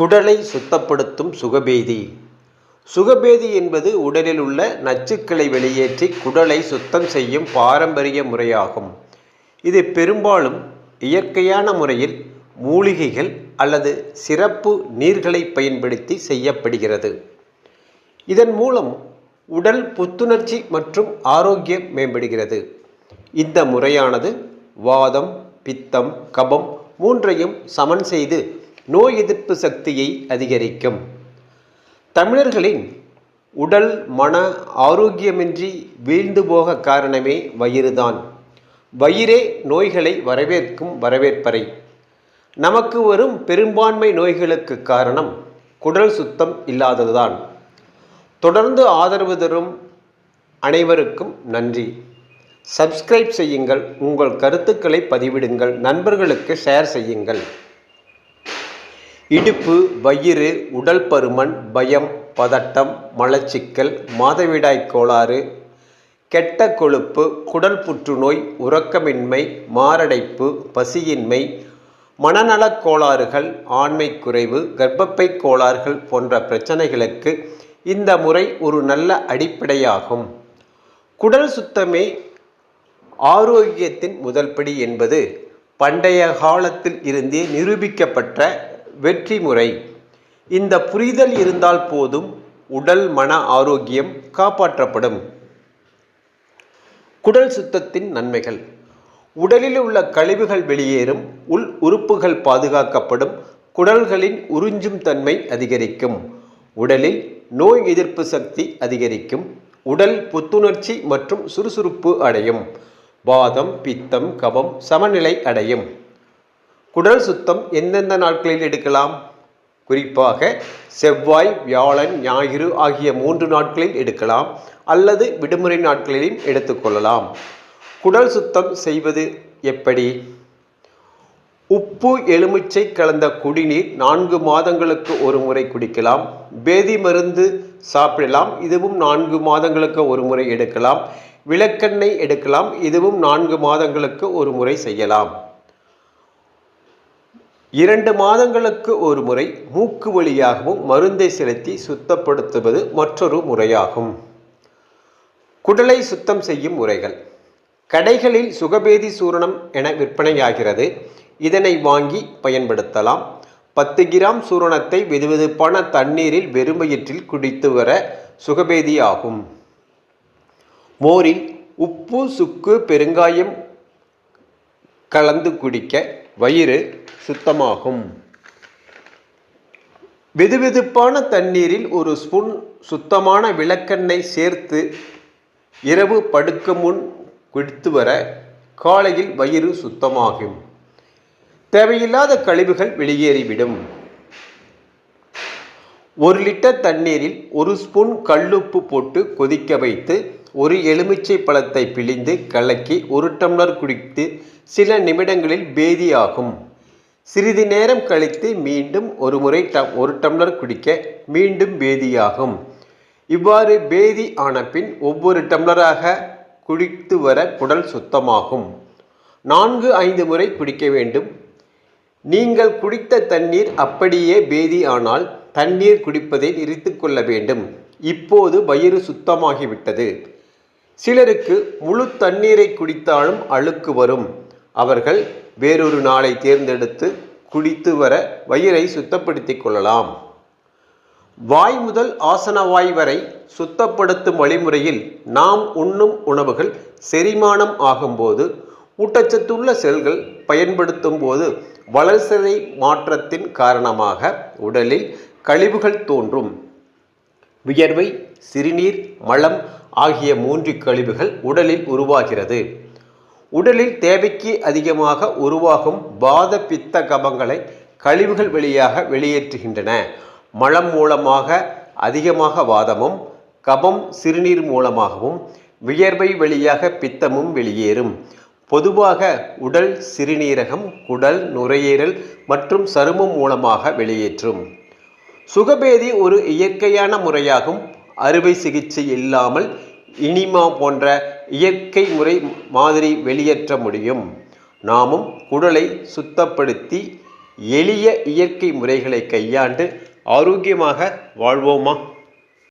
குடலை சுத்தப்படுத்தும் சுகபேதி. சுகபேதி என்பது உடலில் உள்ள நச்சுக்களை வெளியேற்றி குடலை சுத்தம் செய்யும் பாரம்பரிய முறையாகும். இது பெரும்பாலும் இயற்கையான முறையில் மூலிகைகள் அல்லது சிறப்பு நீர்களை பயன்படுத்தி செய்யப்படுகிறது. இதன் மூலம் உடல் புத்துணர்ச்சி மற்றும் ஆரோக்கியம் மேம்படுகிறது. இந்த முறையானது வாதம் பித்தம் கபம் மூன்றையும் சமன் செய்து நோய் எதிர்ப்பு சக்தியை அதிகரிக்கும். தமிழர்களின் உடல் மன ஆரோக்கியமின்றி வீழ்ந்து போக காரணமே வயிறுதான். வயிறே நோய்களை வரவேற்கும் வரவேற்பறை. நமக்கு வரும் பெரும்பான்மை நோய்களுக்கு காரணம் குடல் சுத்தம் இல்லாததுதான். தொடர்ந்து ஆதரவு தரும் அனைவருக்கும் நன்றி. சப்ஸ்கிரைப் செய்யுங்கள் உங்கள் கருத்துக்களை பதிவிடுங்கள் நண்பர்களுக்கு ஷேர் செய்யுங்கள். இடுப்பு வயிறு உடல் பருமன் பயம் பதட்டம் மலச்சிக்கல் மாதவிடாய் கோளாறு கெட்ட கொழுப்பு குடல் புற்றுநோய் உறக்கமின்மை மாரடைப்பு பசியின்மை மனநலக் கோளாறுகள் ஆண்மை குறைவு கர்ப்பப்பை கோளாறுகள் போன்ற பிரச்சனைகளுக்கு இந்த முறை ஒரு நல்ல அடிப்படையாகும். குடல் சுத்தமே ஆரோக்கியத்தின் முதல் படி என்பது பண்டைய காலத்தில் இருந்தே நிரூபிக்கப்பட்ட வெற்றி முறை இந்த புரிதல் இருந்தால் போதும் உடல் மன ஆரோக்கியம் காப்பாற்றப்படும். குடல் சுத்தத்தின் நன்மைகள். உடலில் உள்ள கழிவுகள் வெளியேறும் உள் உறுப்புகள் பாதுகாக்கப்படும் குடல்களின் உறிஞ்சும் தன்மை அதிகரிக்கும். உடலில் நோய் எதிர்ப்பு சக்தி அதிகரிக்கும். உடல் புத்துணர்ச்சி மற்றும் சுறுசுறுப்பு அடையும். வாதம் பித்தம் கபம் சமநிலை அடையும். குடல் சுத்தம் எந்தெந்த நாட்களில் எடுக்கலாம்? குறிப்பாக செவ்வாய் வியாழன் ஞாயிறு ஆகிய மூன்று நாட்களில் எடுக்கலாம் அல்லது விடுமுறை நாட்களிலும் எடுத்துக்கொள்ளலாம் குடல் சுத்தம் செய்வது எப்படி? உப்பு எலுமிச்சை கலந்த குடிநீர் நான்கு மாதங்களுக்கு ஒரு முறை குடிக்கலாம். பேதி மருந்து சாப்பிடலாம் இதுவும் நான்கு மாதங்களுக்கு ஒரு முறை எடுக்கலாம். விளக்கெண்ணெய் எடுக்கலாம் இதுவும் நான்கு மாதங்களுக்கு ஒரு முறை செய்யலாம். இரண்டு மாதங்களுக்கு ஒரு முறை மூக்கு வழியாகவும் மருந்தை செலுத்தி சுத்தப்படுத்துவது மற்றொரு முறையாகும். குடலை சுத்தம் செய்யும் முறைகள். கடைகளில் சுகபேதி சூரணம் என விற்பனையாகிறது. இதனை வாங்கி பயன்படுத்தலாம். பத்து கிராம் சூரணத்தை வெதுவெதுப்பான தண்ணீரில் வெறும் வயிற்றில் குடித்து வர சுகபேதி ஆகும். மோரில் உப்பு சுக்கு பெருங்காயம் கலந்து குடிக்க வயிறு சுத்தமாகும். வெதுவெதுப்பான தண்ணீரில் ஒரு ஸ்பூன் சுத்தமான விளக்கெண்ணெய் சேர்த்து இரவு படுக்க முன் குடித்து வர காலையில் வயிறு சுத்தமாகும். தேவையில்லாத கழிவுகள் வெளியேறிவிடும். ஒரு லிட்டர் தண்ணீரில் ஒரு ஸ்பூன் கல்லுப்பு போட்டு கொதிக்க வைத்து ஒரு எலுமிச்சை பழத்தை பிழிந்து கலக்கி ஒரு டம்ளர் குடித்து சில நிமிடங்களில் பேதியாகும். சிறிது நேரம் கழித்து மீண்டும் ஒரு முறை ட ஒரு டம்ளர் குடிக்க மீண்டும் பேதியாகும். இவ்வாறு பேதி ஆன பின் ஒவ்வொரு டம்ளராக குடித்து வர குடல் சுத்தமாகும். நான்கு ஐந்து முறை குடிக்க வேண்டும். நீங்கள் குடித்த தண்ணீர் அப்படியே பேதி ஆனால் தண்ணீர் குடிப்பதை நிறுத்து கொள்ள வேண்டும். இப்போது வயிறு சுத்தமாகிவிட்டது. சிலருக்கு முழு தண்ணீரை குடித்தாலும் அழுக்கு வரும். அவர்கள் வேறொரு நாளை தேர்ந்தெடுத்து குடித்து வர வயிறை சுத்தப்படுத்திக் கொள்ளலாம். வாய் முதல் ஆசனவாய் வரை சுத்தப்படுத்தும் வழிமுறையில் நாம் உண்ணும் உணவுகள் செரிமானம் ஆகும்போது ஊட்டச்சத்துள்ள செல்கள் பயன்படுத்தும் போது வளர்சிதை மாற்றத்தின் காரணமாக உடலில் கழிவுகள் தோன்றும். வியர்வை சிறுநீர் மலம் ஆகிய மூன்று கழிவுகள் உடலில் உருவாகிறது. உடலில் தேவைக்கு அதிகமாக உருவாகும் பாத பித்த கபங்களை கழிவுகள் வழியாக வெளியேற்றுகின்றன. மலம் மூலமாக அதிகமாக வாதமும் கபம் சிறுநீர் மூலமாகவும் வியர்வை வழியாக பித்தமும் வெளியேறும். பொதுவாக உடல் சிறுநீரகம் குடல் நுரையீரல் மற்றும் சருமம் மூலமாக வெளியேற்றும். சுகபேதி ஒரு இயற்கையான முறையாகும். அறுவை சிகிச்சை இல்லாமல் இனிமா போன்ற இயற்கை முறை மாதிரி வெளியேற்ற முடியும். நாமும் குடலை சுத்தப்படுத்தி எளிய இயற்கை முறைகளை கையாண்டு ஆரோக்கியமாக வாழ்வோமா?